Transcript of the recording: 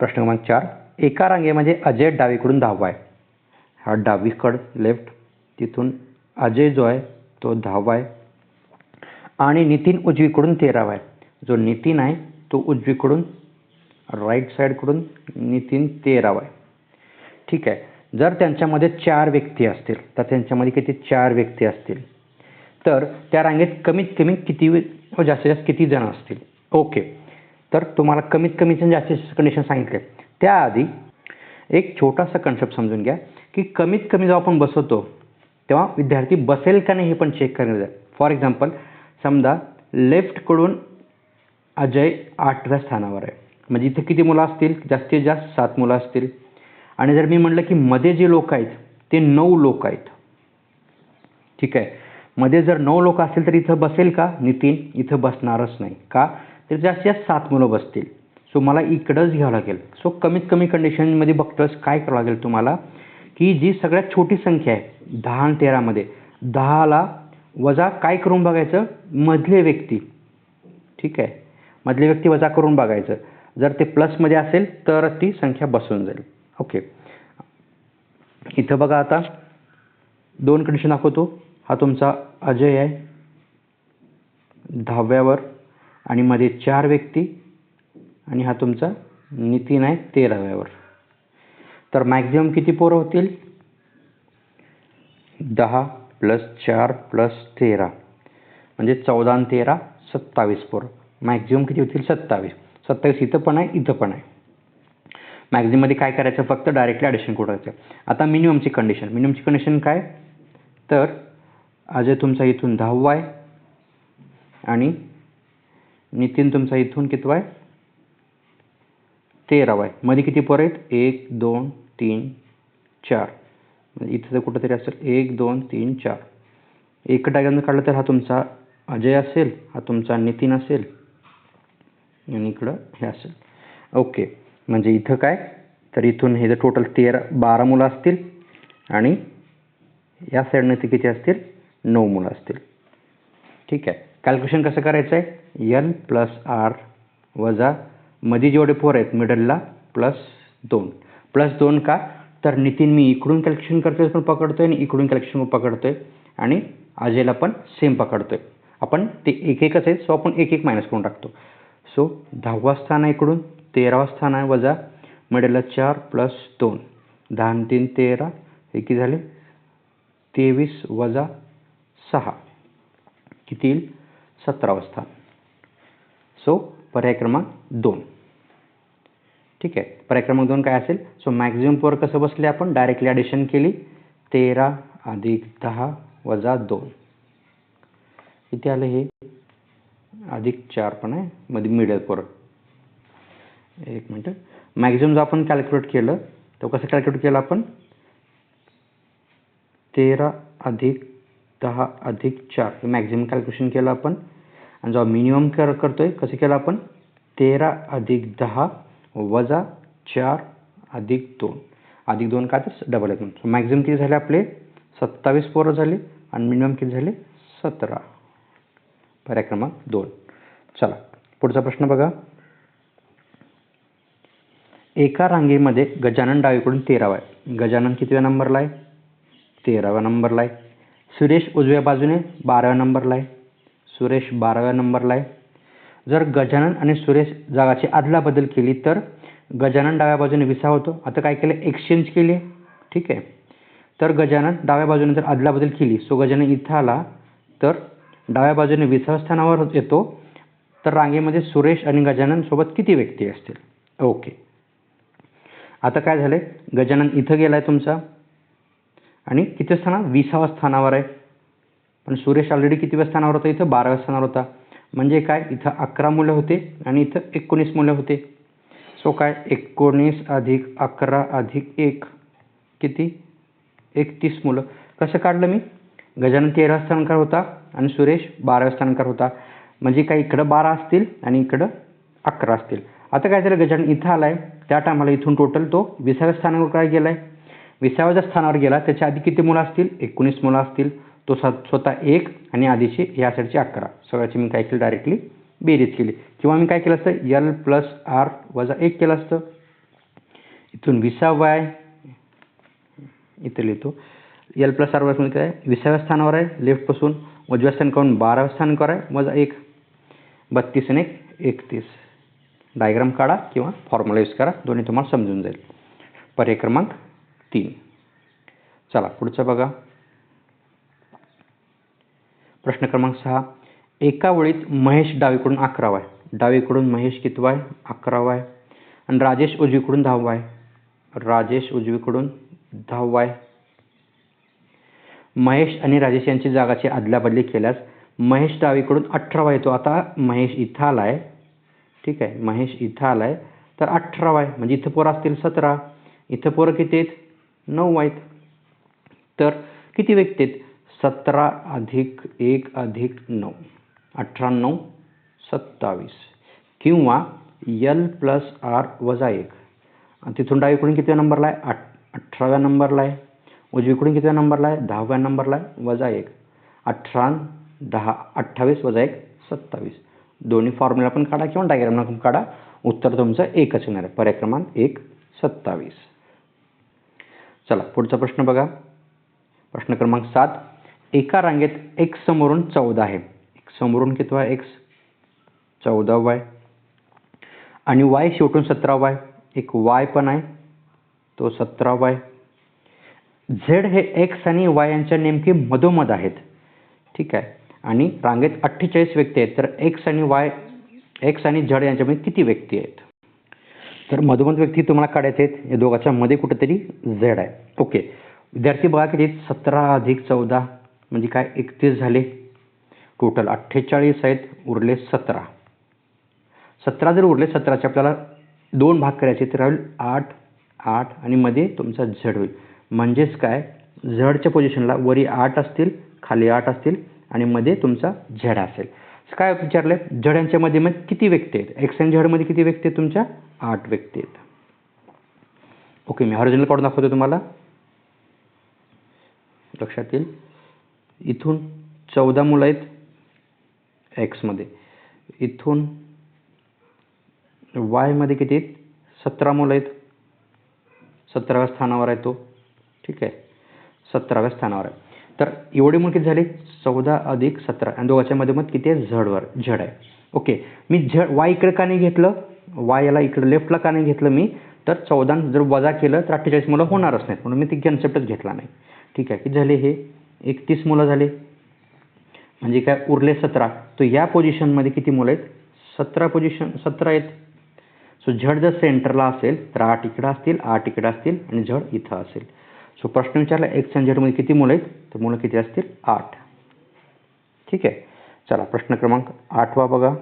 प्रश्न क्रमांक चार. एका रांगेमध्ये अजय डावीकडून दहावा आहे हा डावीकडं लेफ्ट तिथून अजय जो आहे तो दहावा आहे आणि नितीन उजवीकडून तेरावा आहे जो नितीन आहे तो उजवीकडून राईट साईडकडून नितीन तेरावा आहे ठीक आहे. जर त्यांच्यामध्ये चार व्यक्ती असतील तर त्यांच्यामध्ये किती? चार व्यक्ती असतील. तर त्या रांगेत कमीत कमी किती व जास्तीत जास्त किती जण असतील? ओके. तर तुम्हाला कमीत कमीचे जास्तीत जास्त कंडिशन सांगितले त्याआधी एक छोटासा कन्सेप्ट समजून घ्या की कमीत कमी जेव्हा आपण बसवतो तेव्हा विद्यार्थी बसेल का नाही हे पण चेक करण्यात आहे फॉर एक्झाम्पल समजा लेफ्टकडून अजय आठव्या स्थानावर आहे. म्हणजे इथे किती मुलं असतील? जास्तीत जास्त सात मुलं असतील. आणि जर मी म्हटलं की मध्ये जे लोक आहेत ते नऊ लोक आहेत. ठीक आहे. मध्ये जर नऊ लोक असतील तर इथं बसेल का? नितीन इथं बसणारच नाही. का? तर जास्तीत जास्त सात मुलं बसतील. सो मला इकडंच घ्यावं लागेल. सो कमीत कमी कंडिशनमध्ये बघतोस काय करावं लागेल तुम्हाला? की जी सगळ्यात छोटी संख्या आहे दहा आणि तेरामध्ये दहाला वजा काय करून बघायचं? मधले व्यक्ती. ठीक आहे? मधले व्यक्ती वजा करून बघायचं. जर ते प्लसमध्ये असेल तर ती संख्या बसून जाईल. ओके इथं बघा आता. दोन कंडिशन दाखवतो. हा तुमचा अजय आहे. दहाव्यावर. आणि मध्ये चार व्यक्ती आणि हा तुमचा नितीन आहे तेराव्यावर तर मॅक्झिमम किती पोरं होतील? दहा प्लस चार प्लस तेरा. म्हणजे चौदा आणि तेरा सत्तावीस पोरं. मॅक्झिमम किती होतील? सत्तावीस. सत्तावीस इथं पण आहे इथं पण आहे. मॅक्झिममध्ये काय करायचं? फक्त डायरेक्टली ॲडिशन करायचं आता मिनिममची कंडिशन मिनिममची कंडिशन काय? तर अजय तुमचा इथून दहावा आहे. आणि नितीन तुमचा इथून कितवा आहे? तेरावा आहे. मध्ये किती पोरं आहेत? एक दोन तीन चार. म्हणजे इथं जर कुठंतरी असेल एक दोन तीन चार. एक डायग्राम काढलं तर हा तुमचा अजय असेल हा तुमचा नितीन असेल. आणि इकडं हे असेल. ओके. म्हणजे इथं काय? तर इथून हे जर टोटल तेरा बारा मुलं असतील आणि या साईडनं ते किती असतील? नऊ मुलं असतील. ठीक आहे. कॅल्क्युलेशन कसं करायचं आहे एन प्लस आर वजा मध्ये जेवढे फोर आहेत मिडलला प्लस दोन. प्लस दोन का? तर नितीन मी इकडून कॅल्क्युलेशन करतोय पण पकडतोय आणि इकडून कॅल्क्युलेशन पकडतोय आणि अजयला पण सेम पकडतोय. आपण ते एक एकच आहे सो आपण एक एक मायनस करून टाकतो. सो दहावा स्थान आहे इकडून तेरावा स्थान आहे वजा मिडलला चार प्लस दोन. दहा आणि तीन तेरा हे किती झाले? तेवीस वजा सहा. किती येईल? सतरावं स्थान. सो पर्याय क्रमांक दोन. ठीक आहे पर्याय क्रमांक दोन काय असेल? सो मॅक्झिमम पॉवर कसं बसले आपण? डायरेक्टली ॲडिशन केली. तेरा अधिक दहा वजा दोन. किती आलं हे? अधिक चार पण आहे. मध्ये मिडल पॉवर एक मिनटं. मॅक्झिमम जो आपण कॅल्क्युलेट केलं तो कसं कॅल्क्युलेट केलं आपण? तेरा अधिक दहा अधिक चार. मॅक्झिमम कॅल्क्युलेशन केलं आपण. आणि जेव्हा मिनिमम कर करतो आहे कसं केलं आपण? तेरा अधिक दहा वजा चार अधिक दोन. अधिक दोन काय तर डबल एक दोन. मॅक्झिमम किती झाले आपले? सत्तावीस पोरं झाले आणि मिनिमम किती झाले? सतरा. पर्याय क्रमांक दोन. चला पुढचा प्रश्न बघा. एका रांगेमध्ये गजानन डावीकडून तेरावा आहे. गजानन कितव्या नंबरला आहे? तेराव्या नंबरला आहे. सुरेश उजव्या बाजूने बाराव्या नंबरला आहे. सुरेश बाराव्या नंबरला आहे. जर गजानन आणि सुरेश जागाची अदलाबदल केली तर? गजानन डाव्या बाजूने विसा होतो. आता काय केलं? एक्सचेंज केली आहे. ठीक आहे. तर गजानन डाव्या बाजूने जर अदलाबदल केली सो गजानन इथं आला तर डाव्या बाजूने विसाव्या स्थानावर येतो. तर रांगेमध्ये सुरेश आणि गजानन सोबत किती व्यक्ती असतील? ओके. आता काय झालं गजानन इथं गेला आहे तुमचा. आणि किती स्थानावर? विसाव्या स्थानावर आहे. पण सुरेश ऑलरेडी कितीव्या स्थानावर होता? इथं बाराव्या स्थानावर होता. म्हणजे काय? इथं अकरा मुलं होते आणि इथं एकोणीस मुलं होते. सो काय? एकोणीस अधिक अकरा अधिक एक. किती? एकतीस मुलं. कसं काढलं मी? गजानन तेरा स्थानकार होता आणि सुरेश बाराव्या स्थानकार होता. म्हणजे काय? इकडं बारा असतील आणि इकडं अकरा असतील. आता काय झालं? गजानन इथं आला आहे त्या टायमाला इथून टोटल तो विसाव्या स्थानावर काय गेला आहे विसाव्या स्थानावर गेला त्याच्या आधी किती मुलं असतील? एकोणीस मुलं असतील. तो स्वतः एक आणि आधीची या साईडचे अकरा. सगळ्याची मी काय केलं? डायरेक्टली बेरीज केली. किंवा मी काय केलं असतं? यल प्लस आर वजा एक केलं असतं. इथून विसावा आहे इथं लिहितो. एल प्लस आरमध्ये काय? विसाव्या स्थानावर आहे लेफ्टपासून उजव्या स्थानकावरून बाराव्या स्थानकावर आहे वजा एक. बत्तीस आणि एक एकतीस. डायग्राम काढा किंवा फॉर्म्युला यूज करा. दोन्ही तुम्हाला समजून जाईल. पर्याय क्रमांक तीन. चला पुढचं बघा. प्रश्न क्रमांक सहा. एका वेळीत महेश डावीकडून अकरावा आहे डावीकडून महेश कितवा आहे अकरावा आहे आणि राजेश उजवीकडून दहावा आहे राजेश उजवीकडून दहावा आहे महेश आणि राजेश यांची जागाची अदलाबदली केल्यास महेश डावीकडून अठरावा येतो. आता महेश इथं आला आहे ठीक आहे. महेश इथं आला आहे तर अठरावा आहे म्हणजे इथं पोरं असतील सतरा. इथं पोरं किती आहेत? नऊ आहेत तर किती व्यक्ती आहेत? सतरा अधिक एक अधिक नऊ अठरा नऊ सत्तावीस किंवा यल प्लस आर वजा एक. तिथून डावीकडून कितव्या नंबरला आहे? आठ अठराव्या नंबरला आहे. उजवीकडून कितव्या नंबरला आहे? दहाव्या नंबरला आहे. वजा एक. अठरा दहा अठ्ठावीस वजा एक सत्तावीस. दोन्ही फॉर्म्युला पण काढा किंवा डायग्रामला पण काढा. उत्तर तुमचं एकच येणार आहे. पर्याय क्रमांक एक सत्तावीस. चला पुढचा प्रश्न बघा. प्रश्न क्रमांक सात. एका रांगेत एक्स समोरून चौदा आहे. एक समोरून कितवा एक्स चौदा वाय आणि वाय शेवटून सतरा वाय एक वाय पण आहे. तो सतरा वाय झेड हे एक्स आणि वाय यांच्या नेमके मधोमध आहेत. ठीक आहे? आणि रांगेत अठ्ठेचाळीस व्यक्ती आहेत. तर एक्स आणि वाय एक्स आणि झेड यांच्यामध्ये किती व्यक्ती आहेत? तर मधोमध व्यक्ती तुम्हाला काढायचे आहेत. या दोघांच्या मध्ये कुठेतरी झेड आहे. ओके विद्यार्थी बघा किती सतरा अधिक चौदा. म्हणजे काय एकतीस झाले. टोटल अठ्ठेचाळीस आहेत उरले सतरा. सतरा जर उरले सतराचे आपल्याला दोन भाग करायचे तर राहील आठ आठ आणि मध्ये तुमचा झड होईल. म्हणजेच काय? झडच्या पोझिशनला वरी आठ असतील खाली आठ असतील आणि मध्ये तुमचा झड असेल. काय विचारलं आहे झड यांच्यामध्ये मग किती व्यक्ती आहेत? एक्स आणि झडमध्ये किती व्यक्ती आहेत तुमच्या? आठ व्यक्ती आहेत. ओके मी हॉरिझॉनल काढून दाखवतो तुम्हाला. लक्षात येईल? इथून चौदा मुलं आहेत एक्समध्ये इथून वायमध्ये किती आहेत? सतरा मुलं आहेत. सतराव्या स्थानावर आहे तो. ठीक आहे. सतराव्या स्थानावर आहे. तर एवढे मुलं किती झाले? चौदा अधिक सतरा. आणि दोघांच्या मध्ये मग किती आहे? झडवर झड आहे. ओके. मी झड वाय इकडे का नाही घेतलं? वाय याला इकडे लेफ्टला का नाही घेतलं मी? तर चौदा जर वजा केलं तर अठ्ठेचाळीस मुलं होणारच नाहीत. म्हणून मी ती कन्सेप्टच घेतला नाही. ठीक आहे. की झाले हे? एकतीस मुलं झाले. म्हणजे काय उरले सतरा. तर या पोझिशनमध्ये किती मुलं आहेत? सतरा पोझिशन सतरा आहेत. सो झड जर सेंटरला असेल तर आठ इकडं असतील आठ इकडं असतील आणि झड इथं असेल. सो प्रश्न विचारला एक्स आणि झडमध्ये किती मुलं आहेत? तर मुलं किती असतील? आठ. ठीक आहे. चला प्रश्न क्रमांक आठवा बघा.